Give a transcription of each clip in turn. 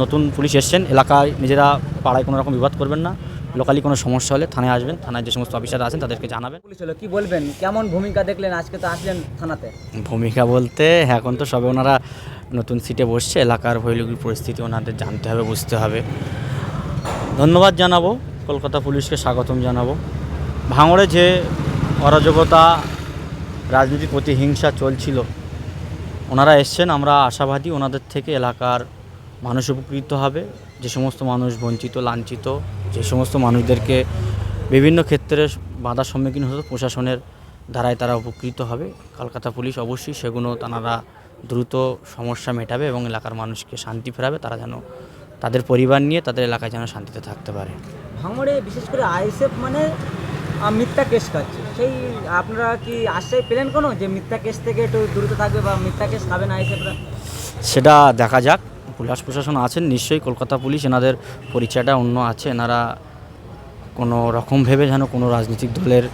নতুন পুলিশ এসছেন এলাকায় নিজেরা পাড়ায় কোনো রকম বিবাদ করবেন না। লোকালি কোনো সমস্যা হলে থানায় আসবেন থানায় যে সমস্ত অফিসার আছেন তাদেরকে জানাবেন। পুলিশ হলো কি বলবেন? কেমন ভূমিকা দেখলেন? আজকে তো আসলেন থানাতে। ভূমিকা বলতে এখন তো সবে ওনারা নতুন সিটে বসছে এলাকার ভৈলুকির পরিস্থিতি ওনাদের জানতে হবে বুঝতে হবে। ধন্যবাদ জানাব কলকাতা পুলিশকে স্বাগতম জানাব। ভাঙড়ে যে অরাজকতা রাজনীতির প্রতিহিংসা চলছিল ওনারা এসছেন আমরা আশাবাদী ওনাদের থেকে এলাকার মানুষ উপকৃত হবে যে সমস্ত মানুষ বঞ্চিত লাঞ্ছিত যে সমস্ত মানুষদেরকে বিভিন্ন ক্ষেত্রে বাধার সম্মুখীন হতো প্রশাসনের দ্বারাই তারা উপকৃত হবে। কলকাতা পুলিশ অবশ্যই সেগুলো তারা দ্রুত সমস্যা মেটাবে এবং এলাকার মানুষকে শান্তি ফেরাবে তারা যেন তাদের পরিবার নিয়ে তাদের এলাকায় যেন শান্তিতে থাকতে পারে। ভাঙড়ে বিশেষ করে আইএসএফ মানে মিথ্যা কেস খাচ্ছে। সেই আপনারা কি আশ্বাস পেলেন কোনো যে মিথ্যা কেস থেকে একটু দূরত থাকবে বা মিথ্যা কেস খাবে না আইএসএফরা? সেটা দেখা যাক। পুলিশ প্রশাসন আছেন, নিশ্চয়ই কলকাতা পুলিশ এনাদের পরিচয়টা অন্য আছে। এনারা কোনো রকম ভেবে যেন কোনো রাজনৈতিক দলের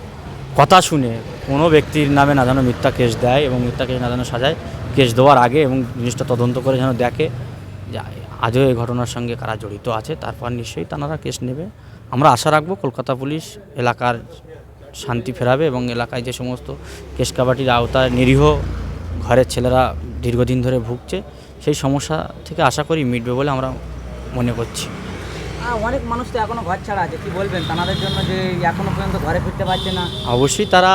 কথা শুনে কোনো ব্যক্তির নামে না যেন মিথ্যা কেস দেয় এবং মিথ্যা কেস না যেন সাজায়, কেস দেওয়ার আগে এবং জিনিসটা তদন্ত করে যেন দেখে যে আজও এই ঘটনার সঙ্গে কারা জড়িত আছে, তারপর নিশ্চয়ই তারা কেস নেবে। আমরা আশা রাখব কলকাতা পুলিশ এলাকার শান্তি ফেরাবে এবং এলাকায় যে সমস্ত কেস কাবাটির আওতায় নিরীহ ঘরের ছেলেরা দীর্ঘদিন ধরে ভুগছে সেই সমস্যা থেকে আশা করি মিটবে বলে আমরা মনে করছি। অনেক মানুষ তো এখনও ঘর ছাড়া আছে কি বলবেন? তাদের জন্য যে এখনও পর্যন্ত ঘরে ফিরতে পারছে না। অবশ্যই তারা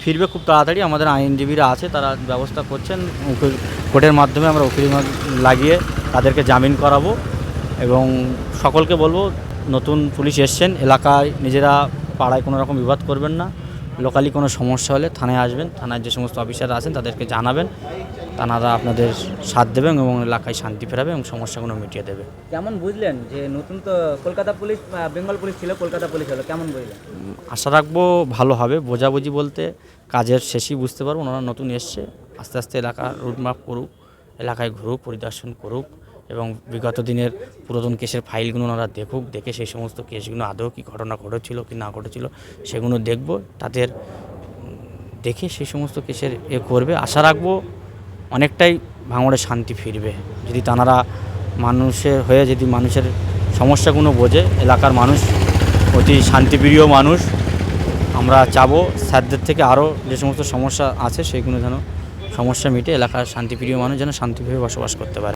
ফিরবে খুব তাড়াতাড়ি আমাদের আইনজীবীরা আছে তারা ব্যবস্থা করছেন উকিল কোর্টের মাধ্যমে আমরা উকিল লাগিয়ে তাদেরকে জামিন করাবো এবং সকলকে বলব নতুন পুলিশ এসছেন এলাকায় নিজেরা পাড়ায় কোনো রকম বিবাদ করবেন না। লোকালি কোনো সমস্যা হলে থানায় আসবেন থানায় যে সমস্ত অফিসার আছেন তাদেরকে জানাবেন। তারা আপনাদের সাথ দেবেন এবং এলাকায় শান্তি ফেরাবে এবং সমস্যাগুলো মিটিয়ে দেবে। কেমন বুঝলেন যে নতুন তো কলকাতা পুলিশ বেঙ্গল পুলিশ ছিল কলকাতা পুলিশ হলো কেমন বুঝলেন? আশা রাখব ভালো হবে বোঝাবুঝি বলতে কাজের শেষই বুঝতে পারব ওনারা নতুন এসছে আস্তে আস্তে এলাকা রুটম্যাপ করুক এলাকায় ঘুরুক পরিদর্শন করুক। এবং বিগত দিনের পুরাতন কেসের ফাইলগুলো ওনারা দেখুক, দেখে সেই সমস্ত কেসগুলো আদৌ কি ঘটনা ঘটেছিল, কি না ঘটেছিল, সেগুলো দেখব, তাদের দেখে সেই সমস্ত কেসের এ করবে। আশা রাখব অনেকটাই ভাঙড়ে শান্তি ফিরবে। যদি তানারা মানুষের হয়ে যদি মানুষের সমস্যাগুলো বোঝে, এলাকার মানুষ, অতি শান্তিপ্রিয় মানুষ, আমরা চাবো স্যারদের থেকে আরও যে সমস্ত সমস্যা আছে, সেগুলো যেন সমস্যা মিটে, এলাকার শান্তিপ্রিয় মানুষ যেন শান্তিভাবে বসবাস করতে পারে।